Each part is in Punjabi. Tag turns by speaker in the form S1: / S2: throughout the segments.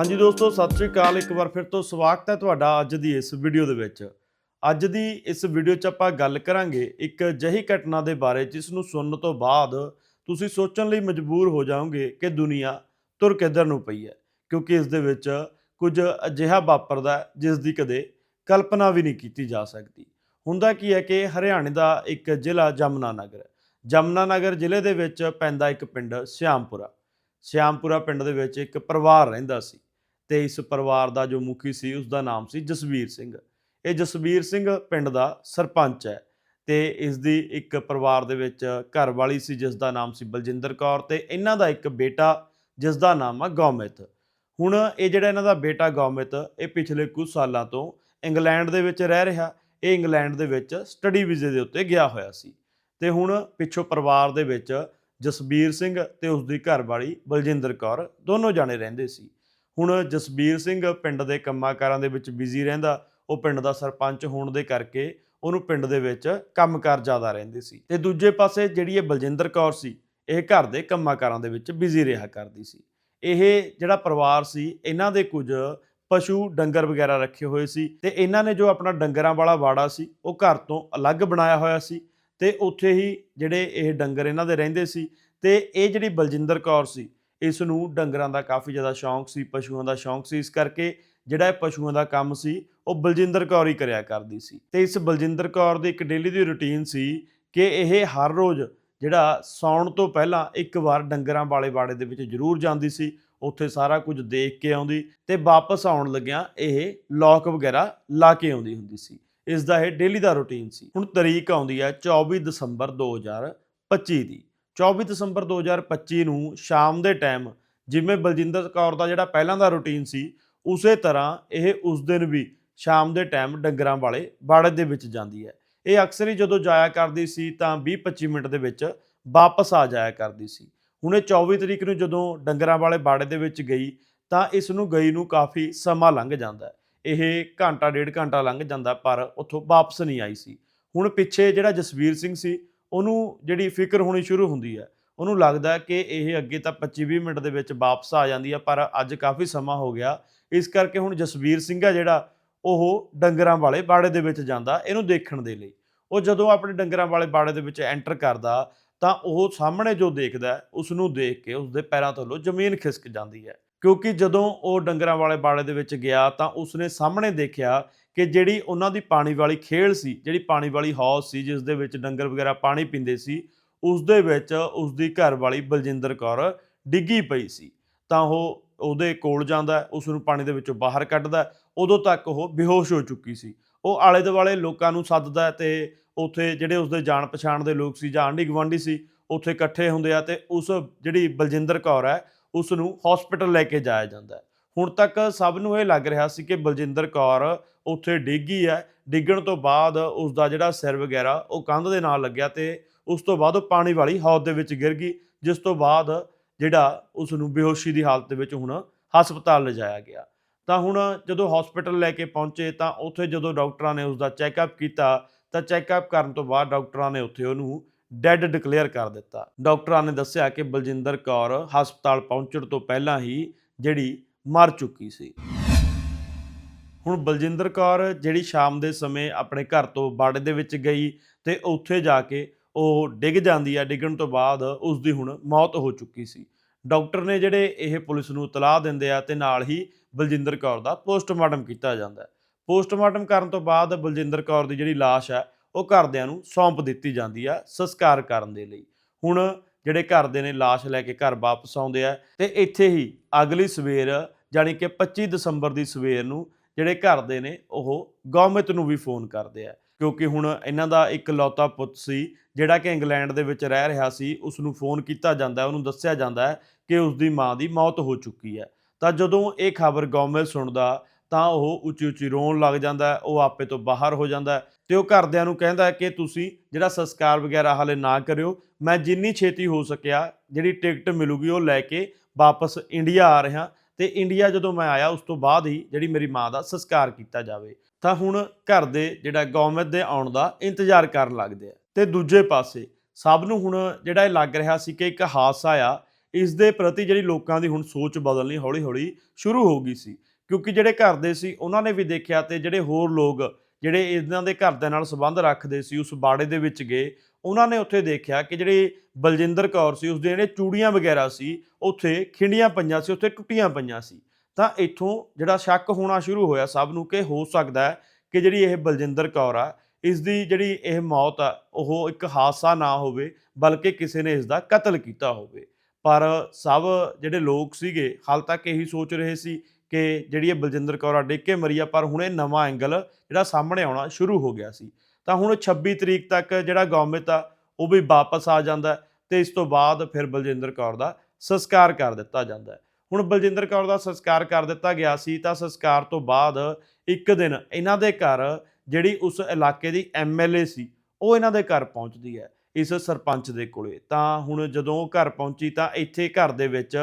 S1: ਹਾਂਜੀ ਦੋਸਤੋ, ਸਤਿ ਸ੍ਰੀ ਅਕਾਲ। ਇੱਕ ਵਾਰ ਫਿਰ ਤੋਂ ਸਵਾਗਤ ਹੈ ਤੁਹਾਡਾ ਅੱਜ ਦੀ ਇਸ ਵੀਡੀਓ ਦੇ ਵਿੱਚ। ਅੱਜ ਦੀ ਇਸ ਵੀਡੀਓ 'ਚ ਆਪਾਂ ਗੱਲ ਕਰਾਂਗੇ ਇੱਕ ਅਜਿਹੀ ਘਟਨਾ ਦੇ ਬਾਰੇ ਜਿਸ ਨੂੰ ਸੁਣਨ ਤੋਂ ਬਾਅਦ ਤੁਸੀਂ ਸੋਚਣ ਲਈ ਮਜਬੂਰ ਹੋ ਜਾਓਗੇ ਕਿ ਦੁਨੀਆ ਤੁਰ ਕਿੱਧਰ ਨੂੰ ਪਈ ਹੈ। ਕਿਉਂਕਿ ਇਸ ਦੇ ਵਿੱਚ ਕੁਝ ਅਜਿਹਾ ਵਾਪਰਦਾ ਜਿਸ ਦੀ ਕਦੇ ਕਲਪਨਾ ਵੀ ਨਹੀਂ ਕੀਤੀ ਜਾ ਸਕਦੀ। ਹੁੰਦਾ ਕੀ ਹੈ ਕਿ ਹਰਿਆਣੇ ਦਾ ਇੱਕ ਜ਼ਿਲ੍ਹਾ ਜਮਨਾ ਨਗਰ ਹੈ। ਜਮਨਾ ਨਗਰ ਜ਼ਿਲ੍ਹੇ ਦੇ ਵਿੱਚ ਪੈਂਦਾ ਇੱਕ ਪਿੰਡ, ਸ਼ਿਆਮਪੁਰਾ। ਸ਼ਿਆਮਪੁਰਾ ਪਿੰਡ ਦੇ ਵਿੱਚ ਇੱਕ ਪਰਿਵਾਰ ਰਹਿੰਦਾ ਸੀ। ਤੇ ਇਸ ਪਰਿਵਾਰ ਦਾ ਜੋ ਮੁਖੀ ਸੀ ਉਸ ਦਾ ਨਾਮ ਸੀ ਜਸਵੀਰ ਸਿੰਘ। ਇਹ ਜਸਵੀਰ ਸਿੰਘ ਪਿੰਡ ਦਾ ਸਰਪੰਚ ਹੈ ਤੇ ਇਸ ਦੀ ਇੱਕ ਪਰਿਵਾਰ ਦੇ ਵਿੱਚ ਘਰ ਵਾਲੀ ਸੀ ਜਿਸ ਦਾ ਨਾਮ ਸੀ ਬਲਜਿੰਦਰ ਕੌਰ ਤੇ ਇਹਨਾਂ ਦਾ ਇੱਕ ਬੇਟਾ ਜਿਸ ਦਾ ਨਾਮ ਆ ਗੌਮਿਤ। ਹੁਣ ਇਹ ਜਿਹੜਾ ਇਹਨਾਂ ਦਾ ਬੇਟਾ ਗੌਮਿਤ, ਇਹ ਪਿਛਲੇ ਕੁਝ ਸਾਲਾਂ ਤੋਂ ਇੰਗਲੈਂਡ ਦੇ ਵਿੱਚ ਰਹਿ ਰਿਹਾ। ਇਹ ਇੰਗਲੈਂਡ ਦੇ ਵਿੱਚ ਸਟੱਡੀ ਵੀਜ਼ੇ ਦੇ ਉੱਤੇ ਗਿਆ ਹੋਇਆ ਸੀ। ਤੇ ਹੁਣ ਪਿੱਛੋਂ ਪਰਿਵਾਰ ਦੇ ਵਿੱਚ ਜਸਬੀਰ ਸਿੰਘ ਤੇ ਉਸ ਦੀ ਘਰਵਾਲੀ ਬਲਜਿੰਦਰ ਕੌਰ ਦੋਨੋਂ ਜਾਣੇ ਰਹਿੰਦੇ ਸੀ। ਹੁਣ ਜਸਬੀਰ ਸਿੰਘ ਪਿੰਡ ਦੇ ਕੰਮਾਂ-ਕਾਰਾਂ ਦੇ ਵਿੱਚ ਬਿਜ਼ੀ ਰਹਿੰਦਾ, ਉਹ ਪਿੰਡ ਦਾ ਸਰਪੰਚ ਹੋਣ ਦੇ ਕਰਕੇ ਉਹਨੂੰ ਪਿੰਡ ਦੇ ਵਿੱਚ ਕੰਮਕਾਰ ਜ਼ਿਆਦਾ ਰਹਿੰਦੇ ਸੀ। ਤੇ ਦੂਜੇ ਪਾਸੇ ਜਿਹੜੀ ਇਹ ਬਲਜਿੰਦਰ ਕੌਰ ਸੀ, ਇਹ ਘਰ ਦੇ ਕੰਮਾਂ-ਕਾਰਾਂ ਦੇ ਵਿੱਚ ਬਿਜ਼ੀ ਰਿਹਾ ਕਰਦੀ ਸੀ। ਇਹ ਜਿਹੜਾ ਪਰਿਵਾਰ ਸੀ, ਇਹਨਾਂ ਦੇ ਕੁਝ ਪਸ਼ੂ ਡੰਗਰ ਵਗੈਰਾ ਰੱਖੇ ਹੋਏ ਸੀ ਤੇ ਇਹਨਾਂ ਨੇ ਜੋ ਆਪਣਾ ਡੰਗਰਾਂ ਵਾਲਾ ਵਾੜਾ ਸੀ, ਉਹ ਘਰ ਤੋਂ ਅਲੱਗ ਬਣਾਇਆ ਹੋਇਆ ਸੀ ਤੇ ਉੱਥੇ ਹੀ ਜਿਹੜੇ ਇਹ ਡੰਗਰ ਇਹਨਾਂ ਦੇ ਰਹਿੰਦੇ ਸੀ ਤੇ ਇਹ ਜਿਹੜੀ ਬਲਜਿੰਦਰ ਕੌਰ ਸੀ ਇਸ ਨੂੰ ਡੰਗਰਾਂ ਦਾ ਕਾਫੀ ਜ਼ਿਆਦਾ ਸ਼ੌਂਕ ਸੀ, ਪਸ਼ੂਆਂ ਦਾ ਸ਼ੌਂਕ ਸੀ, ਇਸ ਕਰਕੇ ਜਿਹੜਾ ਇਹ ਪਸ਼ੂਆਂ ਦਾ ਕੰਮ ਸੀ, ਉਹ ਬਲਜਿੰਦਰ ਕੌਰ ਹੀ ਕਰਿਆ ਕਰਦੀ ਸੀ। ਤੇ ਇਸ ਬਲਜਿੰਦਰ ਕੌਰ ਦੀ ਇੱਕ ਡੇਲੀ ਦੀ ਰੁਟੀਨ ਸੀ ਕਿ ਇਹ ਹਰ ਰੋਜ਼ ਜਿਹੜਾ ਸੌਣ ਤੋਂ ਪਹਿਲਾਂ ਇੱਕ ਵਾਰ ਡੰਗਰਾਂ ਵਾਲੇ ਬਾੜੇ ਦੇ ਵਿੱਚ ਜ਼ਰੂਰ ਜਾਂਦੀ ਸੀ, ਉੱਥੇ ਸਾਰਾ ਕੁਝ ਦੇਖ ਕੇ ਆਉਂਦੀ ਤੇ ਵਾਪਸ ਆਉਣ ਲੱਗਿਆਂ ਇਹ ਲੌਕ ਵਗੈਰਾ ਲਾ ਕੇ ਆਉਂਦੀ ਹੁੰਦੀ ਸੀ। ਇਸ ਦਾ ਇਹ ਡੇਲੀ ਦਾ ਰੁਟੀਨ ਸੀ। ਹੁਣ ਤਰੀਕ ਆਉਂਦੀ ਹੈ 24 ਦਸੰਬਰ 2025 ਦੀ। 24 ਦਸੰਬਰ 2025 ਨੂੰ ਸ਼ਾਮ ਦੇ ਟਾਈਮ ਜਿਵੇਂ ਬਲਜਿੰਦਰ ਕੌਰ ਦਾ ਜਿਹੜਾ ਪਹਿਲਾਂ ਦਾ ਰੁਟੀਨ ਸੀ, ਉਸੇ ਤਰ੍ਹਾਂ ਇਹ ਉਸ ਦਿਨ ਵੀ ਸ਼ਾਮ ਦੇ ਟਾਈਮ ਡੰਗਰਾਂ ਵਾਲੇ ਬਾੜੇ ਦੇ ਵਿੱਚ ਜਾਂਦੀ ਹੈ। ਇਹ ਅਕਸਰ ਹੀ ਜਦੋਂ ਜਾਇਆ ਕਰਦੀ ਸੀ ਤਾਂ 20-25 ਮਿੰਟ ਦੇ ਵਿੱਚ ਵਾਪਸ ਆ ਜਾਇਆ ਕਰਦੀ ਸੀ। ਹੁਣ ਇਹ 24 ਤਰੀਕ ਨੂੰ ਜਦੋਂ ਡੰਗਰਾਂ ਵਾਲੇ ਬਾੜੇ ਦੇ ਵਿੱਚ ਗਈ ਤਾਂ ਇਸ ਨੂੰ ਗਈ ਨੂੰ ਕਾਫੀ ਸਮਾਂ ਲੰਘ ਜਾਂਦਾ ਇਹ ਘੰਟਾ ਡੇਢ ਘੰਟਾ ਲੰਘ ਜਾਂਦਾ ਪਰ ਉੱਥੋਂ ਵਾਪਸ ਨਹੀਂ ਆਈ ਸੀ। ਹੁਣ ਪਿੱਛੇ ਜਿਹੜਾ ਜਸਵੀਰ ਸਿੰਘ ਸੀ ਉਹਨੂੰ ਜਿਹੜੀ ਫਿਕਰ ਹੋਣੀ ਸ਼ੁਰੂ ਹੁੰਦੀ ਹੈ, ਉਹਨੂੰ ਲੱਗਦਾ ਕਿ ਇਹ ਅੱਗੇ ਤਾਂ 25-20 ਮਿੰਟ ਦੇ ਵਿੱਚ ਵਾਪਸ ਆ ਜਾਂਦੀ ਹੈ ਪਰ ਅੱਜ ਕਾਫੀ ਸਮਾਂ ਹੋ ਗਿਆ। ਇਸ ਕਰਕੇ ਹੁਣ ਜਸਵੀਰ ਸਿੰਘ ਆ ਜਿਹੜਾ, ਉਹ ਡੰਗਰਾਂ ਵਾਲੇ ਬਾੜੇ ਦੇ ਵਿੱਚ ਜਾਂਦਾ ਇਹਨੂੰ ਦੇਖਣ ਦੇ ਲਈ। ਉਹ ਜਦੋਂ ਆਪਣੇ ਡੰਗਰਾਂ ਵਾਲੇ ਬਾੜੇ ਦੇ ਵਿੱਚ ਐਂਟਰ ਕਰਦਾ, ਤਾਂ ਉਹ ਸਾਹਮਣੇ ਜੋ ਦੇਖਦਾ ਉਸ ਨੂੰ ਦੇਖ ਕੇ ਉਸਦੇ ਪੈਰਾਂ ਥੱਲੋਂ ਜ਼ਮੀਨ ਖਿਸਕ ਜਾਂਦੀ ਹੈ। ਕਿਉਂਕਿ ਜਦੋਂ ਉਹ ਡੰਗਰਾਂ ਵਾਲੇ ਬਾੜੇ ਦੇ ਵਿੱਚ ਗਿਆ, ਤਾਂ ਉਸਨੇ ਸਾਹਮਣੇ ਦੇਖਿਆ ਕਿ ਜਿਹੜੀ ਉਹਨਾਂ ਦੀ ਪਾਣੀ ਵਾਲੀ ਖੇਲ ਸੀ, ਜਿਹੜੀ ਪਾਣੀ ਵਾਲੀ ਹੌਸ ਸੀ, ਜਿਸ ਦੇ ਵਿੱਚ ਡੰਗਰ ਵਗੈਰਾ ਪਾਣੀ ਪੀਂਦੇ ਸੀ, ਉਸ ਦੇ ਵਿੱਚ ਉਸ ਦੀ ਘਰ ਵਾਲੀ ਬਲਜਿੰਦਰ ਕੌਰ ਡਿੱਗੀ ਪਈ ਸੀ। ਤਾਂ ਉਹ ਉਹਦੇ ਕੋਲ ਜਾਂਦਾ, ਉਸ ਨੂੰ ਪਾਣੀ ਦੇ ਵਿੱਚੋਂ ਬਾਹਰ ਕੱਢਦਾ, ਉਦੋਂ ਤੱਕ ਉਹ ਬੇਹੋਸ਼ ਹੋ ਚੁੱਕੀ ਸੀ। ਉਹ ਆਲੇ ਦੁਆਲੇ ਲੋਕਾਂ ਨੂੰ ਸੱਦਦਾ ਤੇ ਉੱਥੇ ਜਿਹੜੇ ਉਸਦੇ ਜਾਣ ਪਛਾਣ ਦੇ ਲੋਕ ਸੀ ਜਾਂ ਆਂਢੀ ਗੁਆਂਢੀ ਸੀ, ਉੱਥੇ ਇਕੱਠੇ ਹੁੰਦੇ ਆ ਤੇ ਉਸ ਜਿਹੜੀ ਬਲਜਿੰਦਰ ਕੌਰ ਹੈ, ਉਸ ਨੂੰ ਹਸਪੀਟਲ ਲੈ ਕੇ ਜਾਇਆ ਜਾਂਦਾ ਹੁਣ ਤੱਕ ਸਭ ਨੂੰ ਇਹ ਲੱਗ ਰਿਹਾ ਸੀ ਕਿ ਬਲਜਿੰਦਰ ਕੌਰ ਉੱਥੇ ਡਿੱਗੀ ਹੈ। ਡਿੱਗਣ ਤੋਂ ਬਾਅਦ ਉਸ ਦਾ ਜਿਹੜਾ ਸਿਰ ਵਗੈਰਾ ਉਹ ਕੰਧ ਦੇ ਨਾਲ ਲੱਗਿਆ ਤੇ ਉਸ ਤੋਂ ਬਾਅਦ ਉਹ ਪਾਣੀ ਵਾਲੀ ਹੌਦ ਦੇ ਵਿੱਚ ਗਿਰ ਗਈ, ਜਿਸ ਤੋਂ ਬਾਅਦ ਜਿਹੜਾ ਉਸ ਨੂੰ ਬੇਹੋਸ਼ੀ ਦੀ ਹਾਲਤ ਵਿੱਚ ਹੁਣ ਹਸਪਤਾਲ ਲਿਜਾਇਆ ਗਿਆ। ਤਾਂ ਹੁਣ ਜਦੋਂ ਹਸਪੀਟਲ ਲੈ ਕੇ ਪਹੁੰਚੇ ਤਾਂ ਉੱਥੇ ਜਦੋਂ ਡਾਕਟਰਾਂ ਨੇ ਉਸ ਦਾ ਚੈੱਕਅਪ ਕੀਤਾ, ਤਾਂ ਚੈੱਕਅਪ ਕਰਨ ਤੋਂ ਬਾਅਦ ਡਾਕਟਰਾਂ ਨੇ ਉੱਥੇ ਉਹਨੂੰ ਡੈੱਡ ਡਿਕਲੇਅਰ ਕਰ ਦਿੱਤਾ। ਡਾਕਟਰਾਂ ਨੇ ਦੱਸਿਆ ਕਿ ਬਲਜਿੰਦਰ ਕੌਰ ਹਸਪਤਾਲ ਪਹੁੰਚਣ ਤੋਂ ਪਹਿਲਾਂ ਹੀ ਜਿਹੜੀ ਮਰ ਚੁੱਕੀ ਸੀ। ਹੁਣ ਬਲਜਿੰਦਰ ਕੌਰ ਜਿਹੜੀ ਸ਼ਾਮ ਦੇ ਸਮੇਂ ਆਪਣੇ ਘਰ ਤੋਂ ਬਾੜੇ ਦੇ ਵਿੱਚ ਗਈ ਤੇ ਉੱਥੇ ਜਾ ਕੇ ਉਹ ਡਿੱਗ ਜਾਂਦੀ ਹੈ ਡਿੱਗਣ ਤੋਂ ਬਾਅਦ ਉਸ ਦੀ ਹੁਣ ਮੌਤ ਹੋ ਚੁੱਕੀ ਸੀ। ਡਾਕਟਰ ਨੇ ਜਿਹੜੇ ਇਹ ਪੁਲਿਸ ਨੂੰ ਤਲਾਹ ਦਿੰਦੇ ਆ ਤੇ ਨਾਲ ਹੀ ਬਲਜਿੰਦਰ ਕੌਰ ਦਾ ਪੋਸਟਮਾਰਟਮ ਕੀਤਾ ਜਾਂਦਾ। ਹੈ ਪੋਸਟਮਾਰਟਮ ਕਰਨ ਤੋਂ ਬਾਅਦ ਬਲਜਿੰਦਰ ਕੌਰ ਦੀ ਜਿਹੜੀ ਲਾਸ਼ ਹੈ ਉਹ ਘਰਦਿਆਂ ਨੂੰ ਸੌਂਪ ਦਿੱਤੀ ਜਾਂਦੀ ਆ ਸੰਸਕਾਰ ਕਰਨ ਦੇ ਲਈ। ਹੁਣ ਜਿਹੜੇ ਘਰ ਦੇ ਨੇ ਲਾਸ਼ ਲੈ ਕੇ ਘਰ ਵਾਪਸ ਆਉਂਦੇ ਆ, ਤੇ ਇੱਥੇ ਹੀ ਅਗਲੀ ਸਵੇਰ ਜਾਨੀ ਕਿ 25 ਦਸੰਬਰ ਦੀ ਸਵੇਰ ਨੂੰ ਜਿਹੜੇ ਘਰ ਦੇ ਨੇ, ਉਹ ਗੌਮਿਤ ਨੂੰ ਵੀ ਫੋਨ ਕਰਦੇ ਆ। ਕਿਉਂਕਿ ਹੁਣ ਇਹਨਾਂ ਦਾ ਇੱਕ ਲੌਤਾ ਪੁੱਤ ਸੀ, ਜਿਹੜਾ ਕਿ ਇੰਗਲੈਂਡ ਦੇ ਵਿੱਚ ਰਹਿ ਰਿਹਾ ਸੀ ਉਸ ਨੂੰ ਫੋਨ ਕੀਤਾ ਜਾਂਦਾ, ਉਹਨੂੰ ਦੱਸਿਆ ਜਾਂਦਾ ਹੈ ਕਿ ਉਸ ਦੀ ਮਾਂ ਦੀ ਮੌਤ ਹੋ ਚੁੱਕੀ ਹੈ। ਤਾਂ ਜਦੋਂ ਇਹ ਖਬਰ ਗੌਮਿਤ ਸੁਣਦਾ, ਤਾਂ ਉਹ ਉੱਚੀ ਉੱਚੀ ਰੋਣ ਲੱਗ ਜਾਂਦਾ ਉਹ ਆਪੇ ਤੋਂ ਬਾਹਰ ਹੋ ਜਾਂਦਾ ਹੈ ਤੇ ਉਹ ਘਰਦਿਆਂ ਨੂੰ ਕਹਿੰਦਾ ਕਿ ਤੁਸੀਂ ਜਿਹੜਾ ਸੰਸਕਾਰ ਵਗੈਰਾ ਹਾਲੇ ਨਾ ਕਰਿਓ ਮੈਂ ਜਿੰਨੀ ਛੇਤੀ ਹੋ ਸਕਿਆ, ਜਿਹੜੀ ਟਿਕਟ ਮਿਲੂਗੀ ਉਹ ਲੈ ਕੇ ਵਾਪਸ ਇੰਡੀਆ ਆ ਰਿਹਾ ਤੇ ਇੰਡੀਆ ਜਦੋਂ ਮੈਂ ਆਇਆ, ਉਸ ਤੋਂ ਬਾਅਦ ਹੀ ਜਿਹੜੀ ਮੇਰੀ ਮਾਂ ਦਾ ਸੰਸਕਾਰ ਕੀਤਾ ਜਾਵੇ, ਤਾਂ ਹੁਣ ਘਰ ਦੇ ਜਿਹੜਾ ਗੌਰਮੈਂਟ ਦੇ ਆਉਣ ਦਾ ਇੰਤਜ਼ਾਰ ਕਰਨ ਲੱਗਦੇ ਆ। ਤੇ ਦੂਜੇ ਪਾਸੇ, ਸਭ ਨੂੰ ਹੁਣ ਜਿਹੜਾ ਇਹ ਲੱਗ ਰਿਹਾ ਸੀ ਕਿ ਇੱਕ ਹਾਦਸਾ ਆ, ਇਸ ਦੇ ਪ੍ਰਤੀ ਜਿਹੜੀ ਲੋਕਾਂ ਦੀ ਹੁਣ ਸੋਚ ਬਦਲਣੀ ਹੌਲੀ-ਹੌਲੀ ਸ਼ੁਰੂ ਹੋ ਗਈ ਸੀ, ਕਿਉਂਕਿ ਜਿਹੜੇ ਘਰ ਦੇ ਸੀ, ਉਹਨਾਂ ਨੇ ਵੀ ਦੇਖਿਆ ਤੇ ਜਿਹੜੇ ਹੋਰ ਲੋਕ ਜਿਹੜੇ ਇਹਨਾਂ ਦੇ ਘਰਦਿਆਂ ਨਾਲ ਸੰਬੰਧ ਰੱਖਦੇ ਸੀ, ਉਸ ਬਾੜੇ ਦੇ ਵਿੱਚ ਗਏ, ਉਹਨਾਂ ਨੇ ਉੱਥੇ ਦੇਖਿਆ ਕਿ ਜਿਹੜੇ ਬਲਜਿੰਦਰ ਕੌਰ ਸੀ ਉਸਦੇ ਜਿਹੜੇ ਚੂੜੀਆਂ ਵਗੈਰਾ ਸੀ, ਉੱਥੇ ਖਿੰਡੀਆਂ ਪਈਆਂ ਸੀ, ਉੱਥੇ ਟੁੱਟੀਆਂ ਪਈਆਂ ਸੀ। ਤਾਂ ਇੱਥੋਂ ਜਿਹੜਾ ਸ਼ੱਕ ਹੋਣਾ ਸ਼ੁਰੂ ਹੋਇਆ ਸਭ ਨੂੰ ਕਿ ਹੋ ਸਕਦਾ ਹੈ ਕਿ ਜਿਹੜੀ ਇਹ ਬਲਜਿੰਦਰ ਕੌਰ ਆ ਇਸ ਦੀ ਜਿਹੜੀ ਇਹ ਮੌਤ ਆ, ਉਹ ਇੱਕ ਹਾਦਸਾ ਨਾ ਹੋਵੇ, ਬਲਕਿ ਕਿਸੇ ਨੇ ਇਸ ਦਾ ਕਤਲ ਕੀਤਾ ਹੋਵੇ। ਪਰ ਸਭ ਜਿਹੜੇ ਲੋਕ ਸੀਗੇ, ਹਾਲ ਤੱਕ ਇਹੀ ਸੋਚ ਰਹੇ ਸੀ ਕਿ ਜਿਹੜੀ ਇਹ ਬਲਜਿੰਦਰ ਕੌਰ ਆ, ਡਿੱਕੇ ਮਰੀ ਆ ਪਰ ਹੁਣ ਇਹ ਨਵਾਂ ਐਂਗਲ ਜਿਹੜਾ ਸਾਹਮਣੇ ਆਉਣਾ ਸ਼ੁਰੂ ਹੋ ਗਿਆ ਸੀ। ਤਾਂ ਹੁਣ 26 ਤਰੀਕ ਤੱਕ ਜਿਹੜਾ ਗੌਮਿਤ ਆ, ਉਹ ਵੀ ਵਾਪਸ ਆ ਜਾਂਦਾ ਹੈ ਤੇ ਇਸ ਤੋਂ ਬਾਅਦ ਫਿਰ ਬਲਜਿੰਦਰ ਕੌਰ ਦਾ ਸੰਸਕਾਰ ਕਰ ਦਿੱਤਾ ਜਾਂਦਾ ਹੁਣ ਬਲਜਿੰਦਰ ਕੌਰ ਦਾ ਸੰਸਕਾਰ ਕਰ ਦਿੱਤਾ ਗਿਆ ਸੀ, ਤਾਂ ਸੰਸਕਾਰ ਤੋਂ ਬਾਅਦ ਇੱਕ ਦਿਨ ਇਹਨਾਂ ਦੇ ਘਰ ਜਿਹੜੀ ਉਸ ਇਲਾਕੇ ਦੀ ਐਮਐਲਏ ਸੀ, ਉਹ ਇਹਨਾਂ ਦੇ ਘਰ ਪਹੁੰਚਦੀ ਹੈ, ਇਸ ਸਰਪੰਚ ਦੇ ਕੋਲੇ। ਤਾਂ ਹੁਣ ਜਦੋਂ ਉਹ ਘਰ ਪਹੁੰਚੀ, ਤਾਂ ਇੱਥੇ ਘਰ ਦੇ ਵਿੱਚ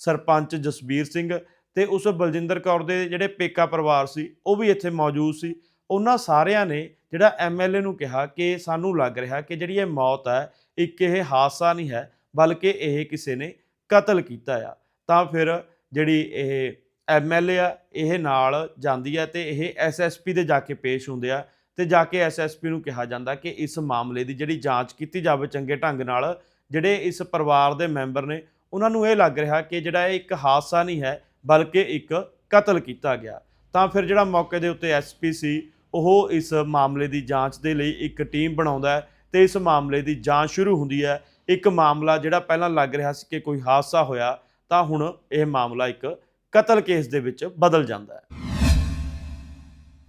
S1: ਸਰਪੰਚ ਜਸਬੀਰ ਸਿੰਘ ਤੇ ਉਸ ਬਲਜਿੰਦਰ ਕੌਰ ਦੇ ਜਿਹੜੇ ਪੇਕਾ ਪਰਿਵਾਰ ਸੀ, ਉਹ ਵੀ ਇੱਥੇ ਮੌਜੂਦ ਸੀ। ਉਹਨਾਂ ਸਾਰਿਆਂ ਨੇ ਜਿਹੜਾ ਐਮਐਲਏ ਨੂੰ ਕਿਹਾ ਕਿ ਸਾਨੂੰ ਲੱਗ ਰਿਹਾ ਕਿ ਜਿਹੜੀ ਇਹ ਮੌਤ ਹੈ, ਇੱਕ ਇਹ ਹਾਦਸਾ ਨਹੀਂ ਹੈ, ਬਲਕਿ ਇਹ ਕਿਸੇ ਨੇ ਕਤਲ ਕੀਤਾ ਆ। ਤਾਂ ਫਿਰ ਜਿਹੜੀ ਇਹ ਐਮਐਲਏ ਆ, ਇਹ ਨਾਲ ਜਾਂਦੀ ਹੈ ਤੇ ਇਹ ਐਸਐਸਪੀ ਦੇ ਜਾ ਕੇ ਪੇਸ਼ ਹੁੰਦੇ ਆ ਤੇ ਜਾ ਕੇ ਐਸਐਸਪੀ ਨੂੰ ਕਿਹਾ ਜਾਂਦਾ ਕਿ ਇਸ ਮਾਮਲੇ ਦੀ ਜਿਹੜੀ ਜਾਂਚ ਕੀਤੀ ਜਾਵੇ ਚੰਗੇ ਢੰਗ ਨਾਲ, ਜਿਹੜੇ ਇਸ ਪਰਿਵਾਰ ਦੇ ਮੈਂਬਰ ਨੇ, ਉਹਨਾਂ ਨੂੰ ਇਹ ਲੱਗ ਰਿਹਾ ਕਿ ਜਿਹੜਾ ਇਹ ਇੱਕ ਹਾਦਸਾ ਨਹੀਂ ਹੈ ਬਲਕਿ ਇੱਕ ਕਤਲ ਕੀਤਾ ਗਿਆ। ਤਾਂ ਫਿਰ ਜਿਹੜਾ ਮੌਕੇ ਦੇ ਉੱਤੇ ਐਸਪੀ ਸੀ, ਉਹ ਇਸ ਮਾਮਲੇ ਦੀ ਜਾਂਚ ਦੇ ਲਈ ਇੱਕ ਟੀਮ ਬਣਾਉਂਦਾ ਹੈ ਤੇ ਇਸ ਮਾਮਲੇ ਦੀ ਜਾਂਚ ਸ਼ੁਰੂ ਹੁੰਦੀ ਹੈ। ਇੱਕ ਮਾਮਲਾ ਜਿਹੜਾ ਪਹਿਲਾਂ ਲੱਗ ਰਿਹਾ ਸੀ ਕਿ ਕੋਈ ਹਾਦਸਾ ਹੋਇਆ, ਤਾਂ ਹੁਣ ਇਹ ਮਾਮਲਾ ਇੱਕ ਕਤਲ ਕੇਸ ਦੇ ਵਿੱਚ ਬਦਲ ਜਾਂਦਾ ਹੈ।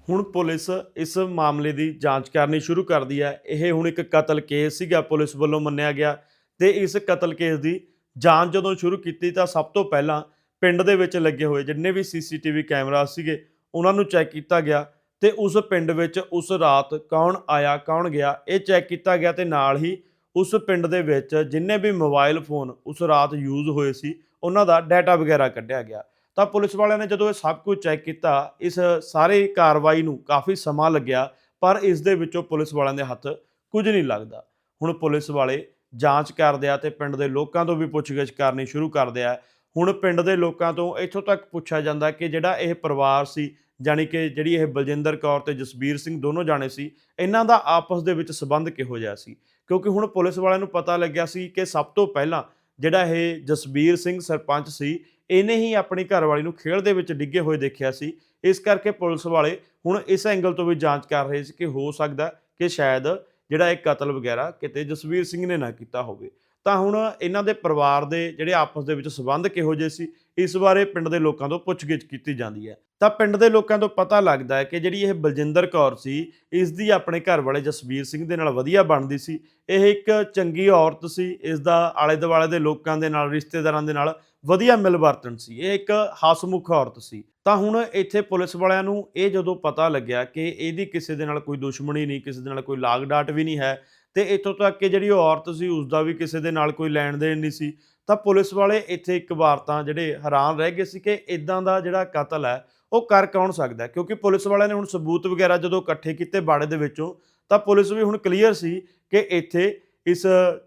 S1: ਹੁਣ ਪੁਲਿਸ ਇਸ ਮਾਮਲੇ ਦੀ ਜਾਂਚ ਕਰਨੀ ਸ਼ੁਰੂ ਕਰਦੀ ਹੈ। ਇਹ ਹੁਣ ਇੱਕ ਕਤਲ ਕੇਸ ਸੀਗਾ, ਪੁਲਿਸ ਵੱਲੋਂ ਮੰਨਿਆ ਗਿਆ ਤੇ ਇਸ ਕਤਲ ਕੇਸ ਦੀ ਜਾਂਚ ਜਦੋਂ ਸ਼ੁਰੂ ਕੀਤੀ ਤਾਂ ਸਭ ਤੋਂ ਪਹਿਲਾਂ ਪਿੰਡ ਦੇ ਵਿੱਚ ਲੱਗੇ ਹੋਏ, ਜਿੰਨੇ ਵੀ ਸੀਸੀਟੀਵੀ ਕੈਮਰਾ ਸੀਗੇ, ਉਹਨਾਂ ਨੂੰ ਚੈੱਕ ਕੀਤਾ ਗਿਆ ਤੇ ਉਸ ਪਿੰਡ ਵਿੱਚ ਉਸ ਰਾਤ ਕੌਣ ਆਇਆ, ਕੌਣ ਗਿਆ, ਇਹ ਚੈੱਕ ਕੀਤਾ ਗਿਆ ਤੇ ਨਾਲ ਹੀ ਉਸ ਪਿੰਡ ਦੇ ਵਿੱਚ ਜਿੰਨੇ ਵੀ ਮੋਬਾਈਲ ਫੋਨ ਉਸ ਰਾਤ ਯੂਜ਼ ਹੋਏ ਸੀ, ਉਹਨਾਂ ਦਾ ਡਾਟਾ ਵਗੈਰਾ ਕੱਢਿਆ ਗਿਆ। ਤਾਂ ਪੁਲਿਸ ਵਾਲਿਆਂ ਨੇ ਜਦੋਂ ਇਹ ਸਭ ਕੁਝ ਚੈੱਕ ਕੀਤਾ, ਇਸ ਸਾਰੇ ਕਾਰਵਾਈ ਨੂੰ ਕਾਫੀ ਸਮਾਂ ਲੱਗਿਆ, ਪਰ ਇਸ ਦੇ ਵਿੱਚੋਂ ਪੁਲਿਸ ਵਾਲਿਆਂ ਦੇ ਹੱਥ ਕੁਝ ਨਹੀਂ ਲੱਗਦਾ। ਹੁਣ ਪੁਲਿਸ ਵਾਲੇ ਜਾਂਚ ਕਰਦੇ ਆ ਤੇ ਪਿੰਡ ਦੇ ਲੋਕਾਂ ਤੋਂ ਵੀ ਪੁੱਛਗਿੱਛ ਕਰਨੀ ਸ਼ੁਰੂ ਕਰਦੇ ਆ ਹੁਣ ਪਿੰਡ ਦੇ ਲੋਕਾਂ ਤੋਂ ਇੱਥੋਂ ਤੱਕ ਪੁੱਛਿਆ ਜਾਂਦਾ ਕਿ ਜਿਹੜਾ ਇਹ ਪਰਿਵਾਰ ਸੀ, ਜਾਣੀ ਕਿ ਜਿਹੜੀ ਇਹ ਬਲਜਿੰਦਰ ਕੌਰ ਤੇ ਜਸਬੀਰ ਸਿੰਘ ਦੋਨੋਂ ਜਾਣੇ ਸੀ, ਇਹਨਾਂ ਦਾ ਆਪਸ ਦੇ ਵਿੱਚ ਸਬੰਧ ਕਿਹੋ ਜਿਹਾ ਸੀ? ਕਿਉਂਕਿ ਹੁਣ ਪੁਲਿਸ ਵਾਲਿਆਂ ਨੂੰ ਪਤਾ ਲੱਗਿਆ ਸੀ ਕਿ ਸਭ ਤੋਂ ਪਹਿਲਾਂ ਜਿਹੜਾ ਇਹ ਜਸਬੀਰ ਸਿੰਘ ਸਰਪੰਚ ਸੀ, ਇਹਨੇ ਹੀ ਆਪਣੀ ਘਰਵਾਲੀ ਨੂੰ ਖੇਡ ਦੇ ਵਿੱਚ ਡਿੱਗੇ ਹੋਏ ਦੇਖਿਆ ਸੀ। ਇਸ ਕਰਕੇ ਪੁਲਿਸ ਵਾਲੇ ਹੁਣ ਇਸ ਐਂਗਲ ਤੋਂ ਵੀ ਜਾਂਚ ਕਰ ਰਹੇ ਸੀ ਕਿ ਹੋ ਸਕਦਾ ਕਿ ਸ਼ਾਇਦ ਜਿਹੜਾ ਇਹ ਕਤਲ ਵਗੈਰਾ ਕਿਤੇ ਜਸਵੀਰ ਸਿੰਘ ਨੇ ਨਾ ਕੀਤਾ ਹੋਵੇ। ਤਾਂ ਹੁਣ ਇਹਨਾਂ ਦੇ ਪਰਿਵਾਰ ਦੇ ਜਿਹੜੇ ਆਪਸ ਦੇ ਵਿੱਚ ਸਬੰਧ ਕਿਹੋ ਜਿਹੇ ਸੀ, ਇਸ ਬਾਰੇ ਪਿੰਡ ਦੇ ਲੋਕਾਂ ਤੋਂ ਪੁੱਛਗਿੱਛ ਕੀਤੀ ਜਾਂਦੀ ਹੈ। ਤਾਂ ਪਿੰਡ ਦੇ ਲੋਕਾਂ ਤੋਂ ਪਤਾ ਲੱਗਦਾ ਹੈ ਕਿ ਜਿਹੜੀ ਇਹ ਬਲਜਿੰਦਰ ਕੌਰ ਸੀ ਇਸ ਦੀ ਆਪਣੇ ਘਰ ਵਾਲੇ ਜਸਵੀਰ ਸਿੰਘ ਦੇ ਨਾਲ ਵਧੀਆ ਬਣਦੀ ਸੀ। ਇਹ ਇੱਕ ਚੰਗੀ ਔਰਤ ਸੀ ਇਸ ਦਾ ਆਲੇ ਦੁਆਲੇ ਦੇ ਲੋਕਾਂ ਦੇ ਨਾਲ, ਰਿਸ਼ਤੇਦਾਰਾਂ ਦੇ ਨਾਲ ਵਧੀਆ ਮਿਲਵਰਤਨ ਸੀ। ਇਹ ਇੱਕ ਹਸਮੁਖ ਔਰਤ ਸੀ। ਤਾਂ ਹੁਣ ਇੱਥੇ ਪੁਲਿਸ ਵਾਲਿਆਂ ਨੂੰ ਇਹ ਜਦੋਂ ਪਤਾ ਲੱਗਿਆ ਕਿ ਇਹਦੀ ਕਿਸੇ ਦੇ ਨਾਲ ਕੋਈ ਦੁਸ਼ਮਣੀ ਨਹੀਂ, ਕਿਸੇ ਦੇ ਨਾਲ ਕੋਈ ਲਾਗ ਡਾਟ ਵੀ ਨਹੀਂ ਹੈ ਤੇ ਇੱਥੋਂ ਤੱਕ ਕਿ ਜਿਹੜੀ ਉਹ ਔਰਤ ਸੀ ਉਸ ਦਾ ਵੀ ਕਿਸੇ ਦੇ ਨਾਲ ਕੋਈ ਲੈਣ ਦੇਣ ਨਹੀਂ ਸੀ। ਤਾਂ ਪੁਲਿਸ ਵਾਲੇ ਇੱਥੇ ਇੱਕ ਵਾਰ ਤਾਂ ਜਿਹੜੇ ਹੈਰਾਨ ਰਹਿ ਗਏ ਸੀ ਕਿ ਇਦਾਂ ਦਾ ਜਿਹੜਾ ਕਤਲ ਹੈ, ਉਹ ਕਰ ਕੌਣ ਸਕਦਾ ਕਿਉਂਕਿ ਪੁਲਿਸ ਵਾਲਿਆਂ ਨੇ ਹੁਣ ਸਬੂਤ ਵਗੈਰਾ ਜਦੋਂ ਇਕੱਠੇ ਕੀਤੇ ਬਾੜੇ ਦੇ ਵਿੱਚੋਂ, ਤਾਂ ਪੁਲਿਸ ਵੀ ਹੁਣ ਕਲੀਅਰ ਸੀ ਕਿ ਇੱਥੇ ਇਸ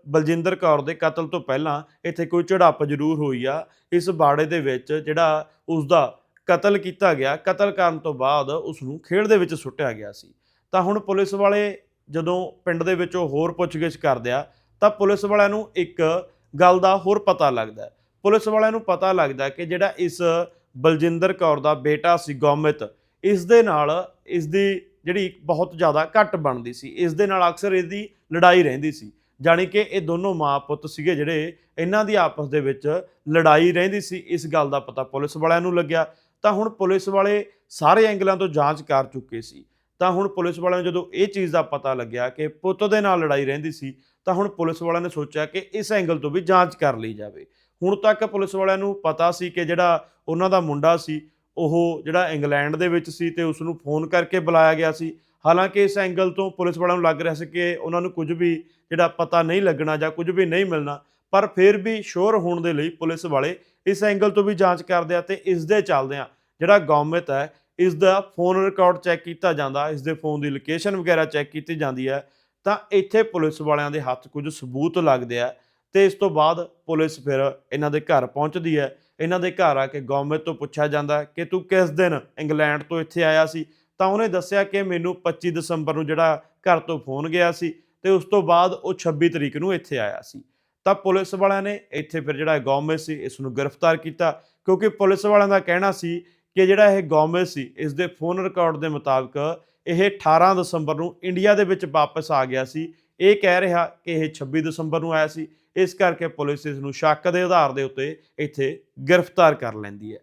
S1: ਬਲਜਿੰਦਰ ਕੌਰ ਦੇ ਕਤਲ ਤੋਂ ਪਹਿਲਾਂ ਇੱਥੇ ਕੋਈ ਝੜਪ ਜ਼ਰੂਰ ਹੋਈ ਆ। ਇਸ ਬਾੜੇ ਦੇ ਵਿੱਚ ਜਿਹੜਾ ਉਸ ਦਾ ਕਤਲ ਕੀਤਾ ਗਿਆ, ਕਤਲ ਕਰਨ ਤੋਂ ਬਾਅਦ ਉਸ ਨੂੰ ਖੇਡ ਦੇ ਵਿੱਚ ਸੁੱਟਿਆ ਗਿਆ ਸੀ। ਤਾਂ ਹੁਣ ਪੁਲਿਸ ਵਾਲੇ ਜਦੋਂ ਪਿੰਡ ਦੇ ਵਿੱਚ ਉਹ ਹੋਰ ਪੁੱਛਗਿੱਛ ਕਰਦੇ ਆ, ਤਾਂ ਪੁਲਿਸ ਵਾਲਿਆਂ ਨੂੰ ਇੱਕ ਗੱਲ ਦਾ ਹੋਰ ਪਤਾ ਲੱਗਦਾ ਪੁਲਿਸ ਵਾਲਿਆਂ ਨੂੰ ਪਤਾ ਲੱਗਦਾ ਕਿ ਜਿਹੜਾ ਇਸ ਬਲਜਿੰਦਰ ਕੌਰ ਦਾ ਬੇਟਾ ਸੀ ਗੌਮਿਤ, ਇਸ ਦੇ ਨਾਲ ਇਸ ਦੀ ਜਿਹੜੀ ਬਹੁਤ ਜ਼ਿਆਦਾ ਘੱਟ ਬਣਦੀ ਸੀ, ਇਸ ਦੇ ਨਾਲ ਅਕਸਰ ਇਹਦੀ ਲੜਾਈ ਰਹਿੰਦੀ ਸੀ, ਜਾਣੀ ਕਿ ਇਹ ਦੋਨੋਂ ਮਾਂ ਪੁੱਤ ਸੀਗੇ ਜਿਹੜੇ ਇਹਨਾਂ ਦੀ ਆਪਸ ਦੇ ਵਿੱਚ ਲੜਾਈ ਰਹਿੰਦੀ ਸੀ, ਇਸ ਗੱਲ ਦਾ ਪਤਾ ਪੁਲਿਸ ਵਾਲਿਆਂ ਨੂੰ ਲੱਗਿਆ। ਤਾਂ ਹੁਣ ਪੁਲਿਸ ਵਾਲੇ ਸਾਰੇ ਐਂਗਲਾਂ ਤੋਂ ਜਾਂਚ ਕਰ ਚੁੱਕੇ ਸੀ। ਤਾਂ ਹੁਣ ਪੁਲਿਸ ਵਾਲਿਆਂ ਨੂੰ ਜਦੋਂ ਇਹ ਚੀਜ਼ ਦਾ ਪਤਾ ਲੱਗਿਆ ਕਿ ਪੁੱਤ ਦੇ ਨਾਲ ਲੜਾਈ ਰਹਿੰਦੀ ਸੀ, ਤਾਂ ਹੁਣ ਪੁਲਿਸ ਵਾਲਿਆਂ ਨੇ ਸੋਚਿਆ ਕਿ ਇਸ ਐਂਗਲ ਤੋਂ ਵੀ ਜਾਂਚ ਕਰ ਲਈ ਜਾਵੇ। ਹੁਣ ਤੱਕ ਪੁਲਿਸ ਵਾਲਿਆਂ ਨੂੰ ਪਤਾ ਸੀ ਕਿ ਜਿਹੜਾ ਉਹਨਾਂ ਦਾ ਮੁੰਡਾ ਸੀ, ਉਹ ਜਿਹੜਾ ਇੰਗਲੈਂਡ ਦੇ ਵਿੱਚ ਸੀ ਤੇ ਉਸ ਨੂੰ ਫੋਨ ਕਰਕੇ ਬੁਲਾਇਆ ਗਿਆ ਸੀ। ਹਾਲਾਂਕਿ ਇਸ ਐਂਗਲ ਤੋਂ ਪੁਲਿਸ ਵਾਲਿਆਂ ਨੂੰ ਲੱਗ ਰਿਹਾ ਸੀ ਕਿ ਉਹਨਾਂ ਨੂੰ ਕੁਝ ਵੀ ਜਿਹੜਾ ਪਤਾ ਨਹੀਂ ਲੱਗਣਾ ਜਾਂ ਕੁਝ ਵੀ ਨਹੀਂ ਮਿਲਣਾ, ਪਰ ਫਿਰ ਵੀ ਸ਼ੋਰ ਹੋਣ ਦੇ ਲਈ ਪੁਲਿਸ ਵਾਲੇ ਇਸ ਐਂਗਲ ਤੋਂ ਵੀ ਜਾਂਚ ਕਰਦੇ ਆ ਤੇ ਇਸ ਦੇ ਚੱਲਦਿਆਂ ਜਿਹੜਾ ਗੌਮਿਤ ਹੈ ਇਸ ਦਾ ਫੋਨ ਰਿਕਾਰਡ ਚੈੱਕ ਕੀਤਾ ਜਾਂਦਾ, ਇਸ ਦੇ ਫੋਨ ਦੀ ਲੋਕੇਸ਼ਨ ਵਗੈਰਾ ਚੈੱਕ ਕੀਤੀ ਜਾਂਦੀ ਹੈ, ਤਾਂ ਇੱਥੇ ਪੁਲਿਸ ਵਾਲਿਆਂ ਦੇ ਹੱਥ ਕੁਝ ਸਬੂਤ ਲੱਗਦੇ ਆ ਤੇ ਇਸ ਤੋਂ ਬਾਅਦ ਪੁਲਿਸ ਫਿਰ ਇਹਨਾਂ ਦੇ ਘਰ ਪਹੁੰਚਦੀ ਹੈ। ਇਹਨਾਂ ਦੇ ਘਰ ਆ ਕੇ ਗੌਰਮੈਂਟ ਤੋਂ ਪੁੱਛਿਆ ਜਾਂਦਾ ਕਿ ਤੂੰ ਕਿਸ ਦਿਨ ਇੰਗਲੈਂਡ ਤੋਂ ਇੱਥੇ ਆਇਆ ਸੀ? ਤਾਂ ਉਹਨੇ ਦੱਸਿਆ ਕਿ ਮੈਨੂੰ 25 ਦਸੰਬਰ ਨੂੰ ਜਿਹੜਾ ਘਰ ਤੋਂ ਫੋਨ ਗਿਆ ਸੀ ਤੇ ਉਸ ਤੋਂ ਬਾਅਦ ਉਹ 26 ਤਰੀਕ ਨੂੰ ਇੱਥੇ ਆਇਆ ਸੀ। ਤਾਂ ਪੁਲਿਸ ਵਾਲਿਆਂ ਨੇ ਇੱਥੇ ਫਿਰ ਜਿਹੜਾ ਗੌਰਮੈਂਟ ਸੀ, ਇਸ ਨੂੰ ਗ੍ਰਿਫਤਾਰ ਕੀਤਾ ਕਿਉਂਕਿ ਪੁਲਿਸ ਵਾਲਿਆਂ ਦਾ ਕਹਿਣਾ ਸੀ ਕਿ ਜਿਹੜਾ ਇਹ ਗੌਰਮੈਂਟ ਸੀ ਇਸ ਦੇ ਫੋਨ ਰਿਕਾਰਡ ਦੇ ਮੁਤਾਬਕ ਇਹ 18 ਦਸੰਬਰ ਨੂੰ ਇੰਡੀਆ ਦੇ ਵਿੱਚ ਵਾਪਸ ਆ ਗਿਆ ਸੀ। ਇਹ ਕਹਿ ਰਿਹਾ ਕਿ ਇਹ 26 ਦਸੰਬਰ ਨੂੰ ਆਇਆ ਸੀ। ਇਸ ਕਰਕੇ ਪੁਲਿਸ ਇਸ ਨੂੰ ਸ਼ੱਕ ਦੇ ਆਧਾਰ ਦੇ ਉੱਤੇ ਇੱਥੇ ਗ੍ਰਿਫਤਾਰ ਕਰ ਲੈਂਦੀ ਹੈ।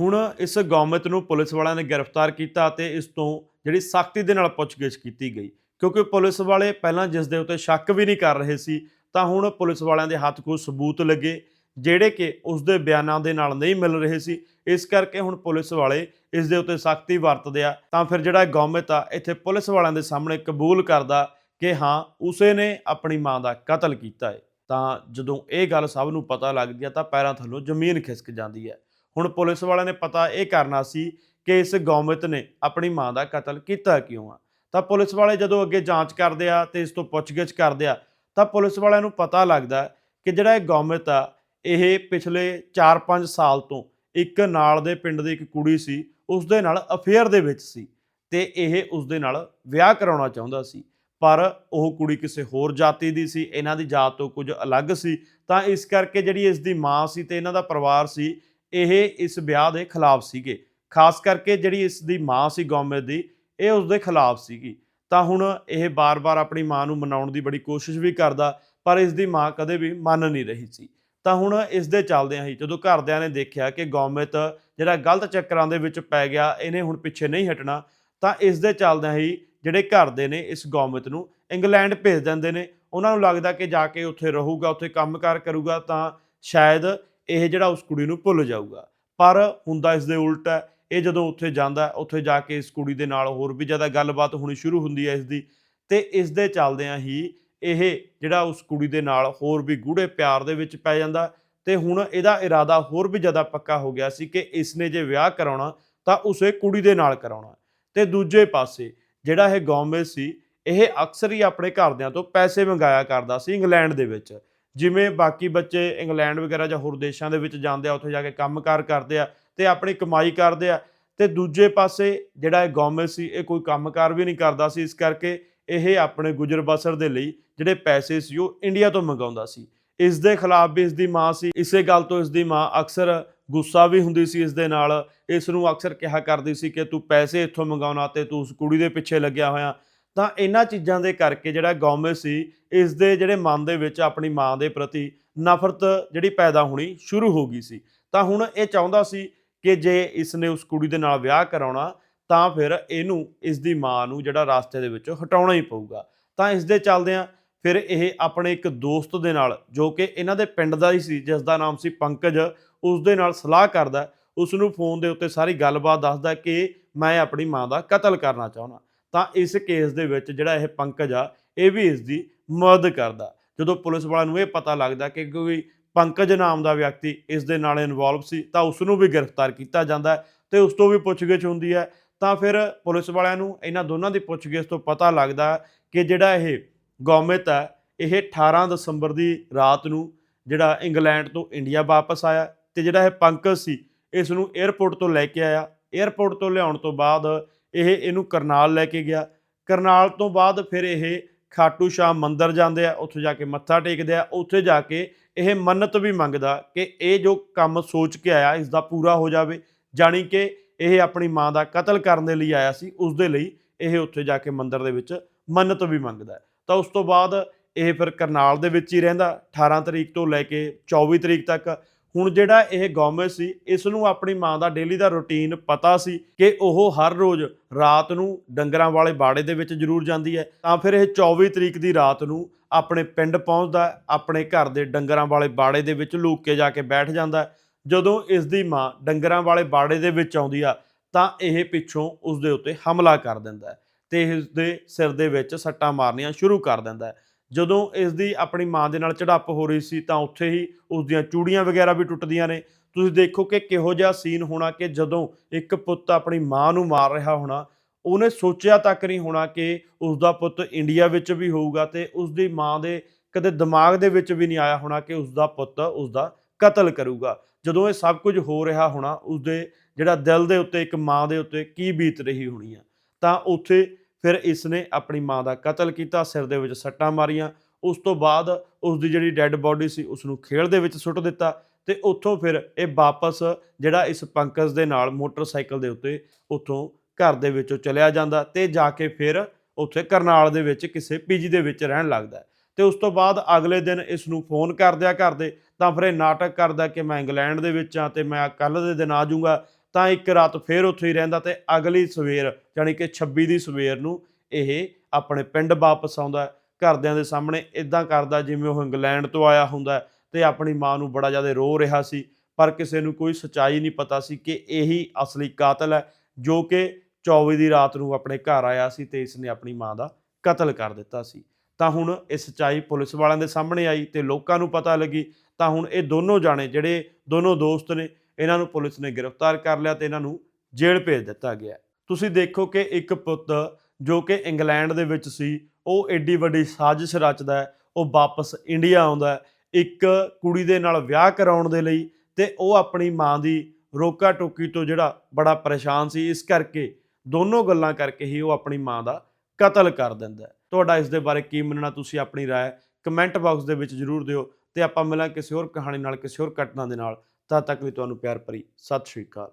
S1: ਹੁਣ ਇਸ ਗੌਮਤ ਨੂੰ ਪੁਲਿਸ ਵਾਲਿਆਂ ਨੇ ਗ੍ਰਿਫਤਾਰ ਕੀਤਾ ਅਤੇ ਇਸ ਤੋਂ ਜਿਹੜੀ ਸਖਤੀ ਦੇ ਨਾਲ ਪੁੱਛਗਿੱਛ ਕੀਤੀ ਗਈ। ਕਿਉਂਕਿ ਪੁਲਿਸ ਵਾਲੇ ਪਹਿਲਾਂ ਜਿਸ ਦੇ ਉੱਤੇ ਸ਼ੱਕ ਵੀ ਨਹੀਂ ਕਰ ਰਹੇ ਸੀ, ਤਾਂ ਹੁਣ ਪੁਲਿਸ ਵਾਲਿਆਂ ਦੇ ਹੱਥ ਕੋਈ ਸਬੂਤ ਲੱਗੇ। ਜਿਹੜੇ ਕਿ ਉਸ ਦੇ ਬਿਆਨਾਂ ਦੇ ਨਾਲ ਨਹੀਂ ਮਿਲ ਰਹੇ ਸੀ। ਇਸ ਕਰਕੇ ਹੁਣ ਪੁਲਿਸ ਵਾਲੇ ਇਸ ਦੇ ਉੱਤੇ ਸਖਤੀ ਵਰਤਦੇ ਆ। ਤਾਂ ਫਿਰ ਜਿਹੜਾ ਗੌਮਿਤ ਆ, ਇੱਥੇ ਪੁਲਿਸ ਵਾਲਿਆਂ ਦੇ ਸਾਹਮਣੇ ਕਬੂਲ ਕਰਦਾ ਕਿ ਹਾਂ, ਉਸੇ ਨੇ ਆਪਣੀ ਮਾਂ ਦਾ ਕਤਲ ਕੀਤਾ ਹੈ ਤਾਂ ਜਦੋਂ ਇਹ ਗੱਲ ਸਭ ਨੂੰ ਪਤਾ ਲੱਗਦੀ ਆ ਤਾਂ ਪੈਰਾਂ ਥੱਲੋਂ ਜ਼ਮੀਨ ਖਿਸਕ ਜਾਂਦੀ ਹੈ। ਹੁਣ ਪੁਲਿਸ ਵਾਲਿਆਂ ਨੇ ਪਤਾ ਇਹ ਕਰਨਾ ਸੀ ਕਿ ਇਸ ਗੌਮਿਤ ਨੇ ਆਪਣੀ ਮਾਂ ਦਾ ਕਤਲ ਕੀਤਾ ਕਿਉਂ ਆ। ਤਾਂ ਪੁਲਿਸ ਵਾਲੇ ਜਦੋਂ ਅੱਗੇ ਜਾਂਚ ਕਰਦੇ ਆ ਤੇ ਇਸ ਤੋਂ ਪੁੱਛਗਿੱਛ ਕਰਦੇ ਆ, ਤਾਂ ਪੁਲਿਸ ਵਾਲਿਆਂ ਨੂੰ ਪਤਾ ਲੱਗਦਾ ਕਿ ਜਿਹੜਾ ਇਹ ਗੌਮਿਤ ਆ ਇਹ ਪਿਛਲੇ 4-5 ਸਾਲ ਤੋਂ ਇੱਕ ਨਾਲ ਦੇ ਪਿੰਡ ਦੀ ਇੱਕ ਕੁੜੀ ਸੀ ਉਸ ਦੇ ਨਾਲ ਅਫੇਅਰ ਦੇ ਵਿੱਚ ਸੀ ਤੇ ਇਹ ਉਸ ਦੇ ਨਾਲ ਵਿਆਹ ਕਰਾਉਣਾ ਚਾਹੁੰਦਾ ਸੀ। ਪਰ ਉਹ ਕੁੜੀ ਕਿਸੇ ਹੋਰ ਜਾਤੀ ਦੀ ਸੀ, ਇਹਨਾਂ ਦੀ ਜਾਤ ਤੋਂ ਕੁਝ ਅਲੱਗ ਸੀ। ਤਾਂ ਇਸ ਕਰਕੇ ਜਿਹੜੀ ਇਸ ਦੀ ਮਾਂ ਸੀ ਤੇ ਇਹਨਾਂ ਦਾ ਪਰਿਵਾਰ ਸੀ, ਇਹ ਇਸ ਵਿਆਹ ਦੇ ਖਿਲਾਫ ਸੀਗੇ। ਖਾਸ ਕਰਕੇ ਜਿਹੜੀ ਇਸ ਦੀ ਮਾਂ ਸੀ ਗੌਰਮੈਂਟ ਦੀ, ਇਹ ਉਸ ਦੇ ਖਿਲਾਫ ਸੀਗੀ। ਤਾਂ ਹੁਣ ਇਹ ਬਾਰ-ਬਾਰ ਆਪਣੀ ਮਾਂ ਨੂੰ ਮਨਾਉਣ ਦੀ ਬੜੀ ਕੋਸ਼ਿਸ਼ ਵੀ ਕਰਦਾ, ਪਰ ਇਸ ਦੀ ਮਾਂ ਕਦੇ ਵੀ ਮੰਨ ਨਹੀਂ ਰਹੀ ਸੀ। ਤਾਂ ਹੁਣ ਇਸ ਦੇ ਚੱਲਦਿਆਂ ਹੀ। ਜਦੋਂ ਘਰਦਿਆਂ ਨੇ ਦੇਖਿਆ ਕਿ ਗੌਮਿਤ ਜਿਹੜਾ ਗਲਤ ਚੱਕਰਾਂ ਦੇ ਵਿੱਚ ਪੈ ਗਿਆ, ਇਹਨੇ ਹੁਣ ਪਿੱਛੇ ਨਹੀਂ ਹਟਣਾ, ਤਾਂ ਇਸ ਦੇ ਚੱਲਦਿਆਂ ਹੀ ਜਿਹੜੇ ਘਰ ਦੇ ਨੇ ਇਸ ਗੌਮਿਤ ਨੂੰ ਇੰਗਲੈਂਡ ਭੇਜ ਦਿੰਦੇ ਨੇ। ਉਹਨਾਂ ਨੂੰ ਲੱਗਦਾ ਕਿ ਜਾ ਕੇ ਉੱਥੇ ਰਹੂਗਾ, ਉੱਥੇ ਕੰਮਕਾਰ ਕਰੂਗਾ, ਤਾਂ ਸ਼ਾਇਦ ਇਹ ਜਿਹੜਾ ਉਸ ਕੁੜੀ ਨੂੰ ਭੁੱਲ ਜਾਊਗਾ। ਪਰ ਹੁੰਦਾ ਇਸ ਦੇ ਉਲਟ ਹੈ, ਇਹ ਜਦੋਂ ਉੱਥੇ ਜਾਂਦਾ ਉੱਥੇ ਜਾ ਕੇ ਇਸ ਕੁੜੀ ਦੇ ਨਾਲ ਹੋਰ ਵੀ ਜ਼ਿਆਦਾ ਗੱਲਬਾਤ ਹੋਣੀ ਸ਼ੁਰੂ ਹੁੰਦੀ ਹੈ ਇਸ ਦੀ ਤੇ ਇਸ ਦੇ ਚੱਲਦਿਆਂ ਹੀ ਇਹ ਜਿਹੜਾ ਉਸ ਕੁੜੀ ਦੇ ਨਾਲ ਹੋਰ ਵੀ ਗੂੜੇ ਪਿਆਰ ਦੇ ਵਿੱਚ ਪੈ ਜਾਂਦਾ ਤੇ ਹੁਣ ਇਹਦਾ ਇਰਾਦਾ ਹੋਰ ਵੀ ਜ਼ਿਆਦਾ ਪੱਕਾ ਹੋ ਗਿਆ ਸੀ ਕਿ ਇਸ ਨੇ ਜੇ ਵਿਆਹ ਕਰਾਉਣਾ ਤਾਂ ਉਸੇ ਕੁੜੀ ਦੇ ਨਾਲ ਕਰਾਉਣਾ। ਤੇ ਦੂਜੇ ਪਾਸੇ ਜਿਹੜਾ ਇਹ ਗੌਰਮੈਂਟ ਸੀ, ਇਹ ਅਕਸਰ ਹੀ ਆਪਣੇ ਘਰਦਿਆਂ ਤੋਂ ਪੈਸੇ ਮੰਗਾਇਆ ਕਰਦਾ ਸੀ ਇੰਗਲੈਂਡ ਦੇ ਵਿੱਚ। ਜਿਵੇਂ ਬਾਕੀ ਬੱਚੇ ਇੰਗਲੈਂਡ ਵਗੈਰਾ ਜਾਂ ਹੋਰ ਦੇਸ਼ਾਂ ਦੇ ਵਿੱਚ ਜਾਂਦੇ ਆ, ਉੱਥੇ ਜਾ ਕੇ ਕੰਮਕਾਰ ਕਰਦੇ ਆ ਤੇ ਆਪਣੀ ਕਮਾਈ ਕਰਦੇ ਆ। ਤੇ ਦੂਜੇ ਪਾਸੇ ਜਿਹੜਾ ਇਹ ਗੌਰਮੈਂਟ ਸੀ, ਇਹ ਕੋਈ ਕੰਮਕਾਰ ਵੀ ਨਹੀਂ ਕਰਦਾ ਸੀ, ਇਸ ਕਰਕੇ ਇਹ ਆਪਣੇ ਗੁਜ਼ਰ ਬਸਰ ਦੇ ਲਈ ਜਿਹੜੇ ਪੈਸੇ ਸੀ ਉਹ ਇੰਡੀਆ ਤੋਂ ਮੰਗਾਉਂਦਾ ਸੀ। ਇਸ ਦੇ ਖਿਲਾਫ ਵੀ ਇਸ ਦੀ ਮਾਂ ਸੀ। ਇਸੇ ਗੱਲ ਤੋਂ ਇਸ ਦੀ ਮਾਂ ਅਕਸਰ ਗੁੱਸਾ ਵੀ ਹੁੰਦੀ ਸੀ ਇਸ ਦੇ ਨਾਲ। ਇਸ ਨੂੰ ਅਕਸਰ ਕਿਹਾ ਕਰਦੀ ਸੀ ਕਿ ਤੂੰ ਪੈਸੇ ਇੱਥੋਂ ਮੰਗਾਉਣਾ ਤੇ ਤੂੰ ਉਸ ਕੁੜੀ ਦੇ ਪਿੱਛੇ ਲੱਗਿਆ ਹੋਇਆ। ਤਾਂ ਇਹਨਾਂ ਚੀਜ਼ਾਂ ਦੇ ਕਰਕੇ ਜਿਹੜਾ ਗੌਮੇ ਸੀ ਇਸ ਦੇ ਜਿਹੜੇ ਮਨ ਦੇ ਵਿੱਚ ਆਪਣੀ ਮਾਂ ਦੇ ਪ੍ਰਤੀ ਨਫ਼ਰਤ ਜਿਹੜੀ ਪੈਦਾ ਹੋਣੀ ਸ਼ੁਰੂ ਹੋ ਗਈ ਸੀ। ਤਾਂ ਹੁਣ ਇਹ ਚਾਹੁੰਦਾ ਸੀ ਕਿ ਜੇ ਇਸ ਨੇ ਉਸ ਕੁੜੀ ਦੇ ਨਾਲ ਵਿਆਹ ਕਰਾਉਣਾ, ਤਾਂ ਫਿਰ ਇਹਨੂੰ ਇਸ ਦੀ ਮਾਂ ਨੂੰ ਜਿਹੜਾ ਰਾਸਤੇ ਦੇ ਵਿੱਚੋਂ ਹਟਾਉਣਾ ਹੀ ਪਊਗਾ। ਤਾਂ ਇਸ ਦੇ ਚੱਲਦਿਆਂ ਫਿਰ ਇਹ ਆਪਣੇ ਇੱਕ ਦੋਸਤ ਦੇ ਨਾਲ, ਜੋ ਕਿ ਇਹਨਾਂ ਦੇ ਪਿੰਡ ਦਾ ਹੀ ਸੀ, ਜਿਸ ਦਾ ਨਾਮ ਸੀ ਪੰਕਜ, ਉਸ ਦੇ ਨਾਲ ਸਲਾਹ ਕਰਦਾ ਉਸ ਨੂੰ ਫੋਨ ਦੇ ਉੱਤੇ ਸਾਰੀ ਗੱਲਬਾਤ ਦੱਸਦਾ ਕਿ ਮੈਂ ਆਪਣੀ ਮਾਂ ਦਾ ਕਤਲ ਕਰਨਾ ਚਾਹੁੰਦਾ ਤਾਂ ਇਸ ਕੇਸ ਦੇ ਵਿੱਚ ਜਿਹੜਾ ਇਹ ਪੰਕਜ ਆ, ਇਹ ਵੀ ਇਸ ਦੀ ਮਦਦ ਕਰਦਾ ਜਦੋਂ ਪੁਲਿਸ ਵਾਲਿਆਂ ਨੂੰ ਇਹ ਪਤਾ ਲੱਗਦਾ ਕਿ ਕੋਈ ਪੰਕਜ ਨਾਮ ਦਾ ਵਿਅਕਤੀ ਇਸ ਦੇ ਨਾਲ ਇਨਵੋਲਵ ਸੀ, ਤਾਂ ਉਸ ਨੂੰ ਵੀ ਗ੍ਰਿਫਤਾਰ ਕੀਤਾ ਜਾਂਦਾ ਹੈ ਤੇ ਉਸ ਤੋਂ ਵੀ ਪੁੱਛਗਿੱਛ ਹੁੰਦੀ ਹੈ। ਤਾਂ ਫਿਰ ਪੁਲਿਸ ਵਾਲਿਆਂ ਨੂੰ ਇਹਨਾਂ ਦੋਨਾਂ ਦੀ ਪੁੱਛਗਿੱਛ ਤੋਂ ਪਤਾ ਲੱਗਦਾ ਕਿ ਜਿਹੜਾ ਇਹ ਗੌਰਮੈਂਟ ਹੈ। ਇਹ 18 ਦਸੰਬਰ ਦੀ ਰਾਤ ਨੂੰ ਜਿਹੜਾ ਇੰਗਲੈਂਡ ਤੋਂ ਇੰਡੀਆ ਵਾਪਸ ਆਇਆ ਤੇ ਜਿਹੜਾ ਇਹ ਪੰਕਜ ਸੀ, ਇਸ ਨੂੰ 에ਅਰਪੋਰਟ ਤੋਂ ਲੈ ਕੇ ਆਇਆ। 에ਅਰਪੋਰਟ ਤੋਂ ਲਿਆਉਣ ਤੋਂ ਬਾਅਦ ਇਹ ਇਹਨੂੰ ਕਰਨਾਲ ਲੈ ਕੇ ਗਿਆ। ਕਰਨਾਲ ਤੋਂ ਬਾਅਦ ਫਿਰ ਇਹ ਖਾਟੂ ਸ਼ਾਮ ਮੰਦਿਰ ਜਾਂਦੇ ਆ, ਉੱਥੇ ਜਾ ਕੇ ਮੱਥਾ ਟੇਕਦੇ ਆ। ਉੱਥੇ ਜਾ ਕੇ ਇਹ ਮੰਨਤ ਵੀ ਮੰਗਦਾ ਕਿ ਇਹ ਜੋ ਕੰਮ ਸੋਚ ਕੇ ਆਇਆ, ਇਸ ਦਾ ਪੂਰਾ ਹੋ ਜਾਵੇ। ਜਾਣੀ ਕਿ ਇਹ ਆਪਣੀ ਮਾਂ ਦਾ ਕਤਲ ਕਰਨ ਦੇ ਲਈ ਆਇਆ ਸੀ, ਉਸ ਦੇ ਲਈ ਇਹ ਉੱਥੇ ਜਾ ਕੇ ਮੰਦਿਰ ਦੇ ਵਿੱਚ ਮੰਨਤ ਵੀ ਮੰਗਦਾ ਤਾਂ ਉਸ ਤੋਂ ਬਾਅਦ ਇਹ ਫਿਰ ਕਰਨਾਲ ਦੇ ਵਿੱਚ ਹੀ ਰਹਿੰਦਾ 18 ਤਰੀਕ ਤੋਂ ਲੈ ਕੇ 24 ਤਰੀਕ ਤੱਕ। ਹੁਣ ਜਿਹੜਾ ਇਹ ਗੌਰਮੈਂਟ ਸੀ, ਇਸ ਨੂੰ ਆਪਣੀ ਮਾਂ ਦਾ ਡੇਲੀ ਦਾ ਰੁਟੀਨ ਪਤਾ ਸੀ ਕਿ ਉਹ ਹਰ ਰੋਜ਼ ਰਾਤ ਨੂੰ ਡੰਗਰਾਂ ਵਾਲੇ ਬਾੜੇ ਦੇ ਵਿੱਚ ਜ਼ਰੂਰ ਜਾਂਦੀ ਹੈ। ਤਾਂ ਫਿਰ ਇਹ 24 ਤਰੀਕ ਦੀ ਰਾਤ ਨੂੰ ਆਪਣੇ ਪਿੰਡ ਪਹੁੰਚਦਾ ਆਪਣੇ ਘਰ ਦੇ ਡੰਗਰਾਂ ਵਾਲੇ ਬਾੜੇ ਦੇ ਵਿੱਚ ਲੁੱਕ ਕੇ ਜਾ ਕੇ ਬੈਠ ਜਾਂਦਾ ਜਦੋਂ ਇਸ ਦੀ ਮਾਂ ਡੰਗਰਾਂ ਵਾਲੇ ਬਾੜੇ ਦੇ ਵਿੱਚ ਆਉਂਦੀ ਆ, ਤਾਂ ਇਹ ਪਿੱਛੋਂ ਉਸ ਦੇ ਉੱਤੇ ਹਮਲਾ ਕਰ ਦਿੰਦਾ ਹੈ। ਤੇ ਇਸ ਦੇ ਸਿਰ ਦੇ ਵਿੱਚ ਸੱਟਾਂ ਮਾਰਨੀਆਂ ਸ਼ੁਰੂ ਕਰ ਦਿੰਦਾ ਹੈ। ਜਦੋਂ ਇਸ ਦੀ ਆਪਣੀ ਮਾਂ ਦੇ ਨਾਲ ਝੜਪ ਹੋ ਰਹੀ ਸੀ ਤਾਂ ਉੱਥੇ ਹੀ ਉਸ ਦੀਆਂ ਚੂੜੀਆਂ ਵਗੈਰਾ ਵੀ ਟੁੱਟਦੀਆਂ ਨੇ। ਤੁਸੀਂ ਦੇਖੋ ਕਿ ਕਿਹੋ ਜਿਹਾ ਸੀਨ ਹੋਣਾ ਕਿ ਜਦੋਂ ਇੱਕ ਪੁੱਤ ਆਪਣੀ ਮਾਂ ਨੂੰ ਮਾਰ ਰਿਹਾ ਹੋਣਾ, ਉਹਨੇ ਸੋਚਿਆ ਤੱਕ ਨਹੀਂ ਹੋਣਾ ਕਿ ਉਸ ਦਾ ਪੁੱਤ ਇੰਡੀਆ ਵਿੱਚ ਵੀ ਹੋਊਗਾ ਤੇ ਉਸ ਦੀ ਮਾਂ ਦੇ ਕਦੇ ਦਿਮਾਗ ਦੇ ਵਿੱਚ ਵੀ ਨਹੀਂ ਆਇਆ ਹੋਣਾ ਕਿ ਉਸ ਦਾ ਪੁੱਤ ਉਸ ਦਾ ਕਤਲ ਕਰੂਗਾ। ਜਦੋਂ ਇਹ ਸਭ ਕੁਝ ਹੋ ਰਿਹਾ ਹੋਣਾ, ਉਸਦੇ ਜਿਹੜਾ ਦਿਲ ਦੇ ਉੱਤੇ, ਇੱਕ ਮਾਂ ਦੇ ਉੱਤੇ ਕੀ ਬੀਤ ਰਹੀ ਹੋਣੀ ਆ। ਤਾਂ ਉੱਥੇ ਫਿਰ ਇਸ ਨੇ ਆਪਣੀ ਮਾਂ ਦਾ ਕਤਲ ਕੀਤਾ, ਸਿਰ ਦੇ ਵਿੱਚ ਸੱਟਾਂ ਮਾਰੀਆਂ ਉਸ ਤੋਂ ਬਾਅਦ ਉਸ ਦੀ ਜਿਹੜੀ ਡੈੱਡ ਬੋਡੀ ਸੀ ਉਸ ਨੂੰ ਖੇਲ ਦੇ ਵਿੱਚ ਸੁੱਟ ਦਿੱਤਾ ਤੇ ਉੱਥੋਂ ਫਿਰ ਇਹ ਵਾਪਸ ਜਿਹੜਾ ਇਸ ਪੰਕਜ ਦੇ ਨਾਲ ਮੋਟਰਸਾਈਕਲ ਦੇ ਉੱਤੇ ਉੱਥੋਂ ਘਰ ਦੇ ਵਿੱਚੋਂ ਚਲਿਆ ਜਾਂਦਾ ਤੇ ਜਾ ਕੇ ਫਿਰ ਉੱਥੇ ਕਰਨਾਲ ਦੇ ਵਿੱਚ ਕਿਸੇ ਪੀਜੀ ਦੇ ਵਿੱਚ ਰਹਿਣ ਲੱਗਦਾ ਹੈ। ਤੇ ਉਸ ਤੋਂ ਬਾਅਦ ਅਗਲੇ ਦਿਨ ਇਸ ਨੂੰ ਫੋਨ ਕਰਦਿਆ ਕਰਦੇ ਤਾਂ ਫਿਰ ਇਹ ਨਾਟਕ ਕਰਦਾ ਕਿ ਮੈਂ ਇੰਗਲੈਂਡ ਦੇ ਵਿੱਚ ਆ ਤੇ ਮੈਂ ਕੱਲ ਦੇ ਦਿਨ ਆ ਜਾਊਂਗਾ ਤਾਂ ਇੱਕ ਰਾਤ ਫੇਰ ਉੱਥੇ ਹੀ ਰਹਿੰਦਾ ਤੇ ਅਗਲੀ ਸਵੇਰ ਯਾਨੀ ਕਿ 26 ਦੀ ਸਵੇਰ ਨੂੰ ਇਹ ਆਪਣੇ ਪਿੰਡ ਵਾਪਸ ਆਉਂਦਾ ਘਰਦਿਆਂ ਦੇ ਸਾਹਮਣੇ ਇਦਾਂ ਕਰਦਾ ਜਿਵੇਂ ਉਹ ਇੰਗਲੈਂਡ ਤੋਂ ਆਇਆ ਹੁੰਦਾ ਹੈ ਤੇ ਆਪਣੀ ਮਾਂ ਨੂੰ ਬੜਾ ਜ਼ਿਆਦਾ ਰੋ ਰਿਹਾ ਸੀ, ਪਰ ਕਿਸੇ ਨੂੰ ਕੋਈ ਸਚਾਈ ਨਹੀਂ ਪਤਾ ਸੀ ਕਿ ਇਹੀ ਅਸਲੀ ਕਾਤਲ ਹੈ, ਜੋ ਕਿ 24 ਦੀ ਰਾਤ ਨੂੰ ਆਪਣੇ ਘਰ ਆਇਆ ਸੀ ਤੇ ਇਸ ਨੇ ਆਪਣੀ ਮਾਂ ਦਾ ਕਤਲ ਕਰ ਦਿੱਤਾ ਸੀ। ਤਾਂ ਹੁਣ ਇਹ ਸਚਾਈ ਪੁਲਿਸ ਵਾਲਿਆਂ ਦੇ ਸਾਹਮਣੇ ਆਈ ਤੇ ਲੋਕਾਂ ਨੂੰ ਪਤਾ ਲੱਗੀ, ਤਾਂ ਹੁਣ ਇਹ ਦੋਨੋਂ ਜਾਣੇ, ਜਿਹੜੇ ਦੋਨੋਂ ਦੋਸਤ ਨੇ ਇਹਨਾਂ ਨੂੰ ਪੁਲਿਸ ਨੇ ਗ੍ਰਿਫਤਾਰ ਕਰ ਲਿਆ ਤੇ ਇਹਨਾਂ ਨੂੰ ਜੇਲ੍ਹ ਭੇਜ ਦਿੱਤਾ ਗਿਆ ਤੁਸੀਂ ਦੇਖੋ ਕਿ ਇੱਕ ਪੁੱਤ ਜੋ ਕਿ ਇੰਗਲੈਂਡ ਦੇ ਵਿੱਚ ਸੀ ਉਹ ਐਡੀ ਵੱਡੀ ਸਾਜ਼ਿਸ਼ ਰਚਦਾ ਹੈ ਉਹ ਵਾਪਸ ਇੰਡੀਆ ਆਉਂਦਾ ਹੈ ਇੱਕ ਕੁੜੀ ਦੇ ਨਾਲ ਵਿਆਹ ਕਰਾਉਣ ਦੇ ਲਈ ਤੇ ਉਹ ਆਪਣੀ ਮਾਂ ਦੀ ਰੋਕਾ ਟੋਕੀ ਤੋਂ ਜਿਹੜਾ ਬੜਾ ਪਰੇਸ਼ਾਨ ਸੀ ਇਸ ਕਰਕੇ ਦੋਨੋਂ ਗੱਲਾਂ ਕਰਕੇ ਹੀ ਉਹ ਆਪਣੀ ਮਾਂ ਦਾ ਕਤਲ ਕਰ ਦਿੰਦਾ ਹੈ ਤੁਹਾਡਾ ਇਸ ਦੇ ਬਾਰੇ ਕੀ ਮੰਨਣਾ ਤੁਸੀਂ ਆਪਣੀ رائے ਕਮੈਂਟ ਬਾਕਸ ਦੇ ਵਿੱਚ ਜਰੂਰ ਦਿਓ ਤੇ ਆਪਾਂ ਮਿਲਾਂ ਕਿਸੇ ਹੋਰ ਕਹਾਣੀ ਨਾਲ ਕਿਸੇ ਹੋਰ ਘਟਨਾ ਦੇ ਨਾਲ ਤਦ ਤੱਕ ਲਈ ਤੁਹਾਨੂੰ ਪਿਆਰ ਭਰੀ ਸਤਿ ਸ਼੍ਰੀ ਅਕਾਲ।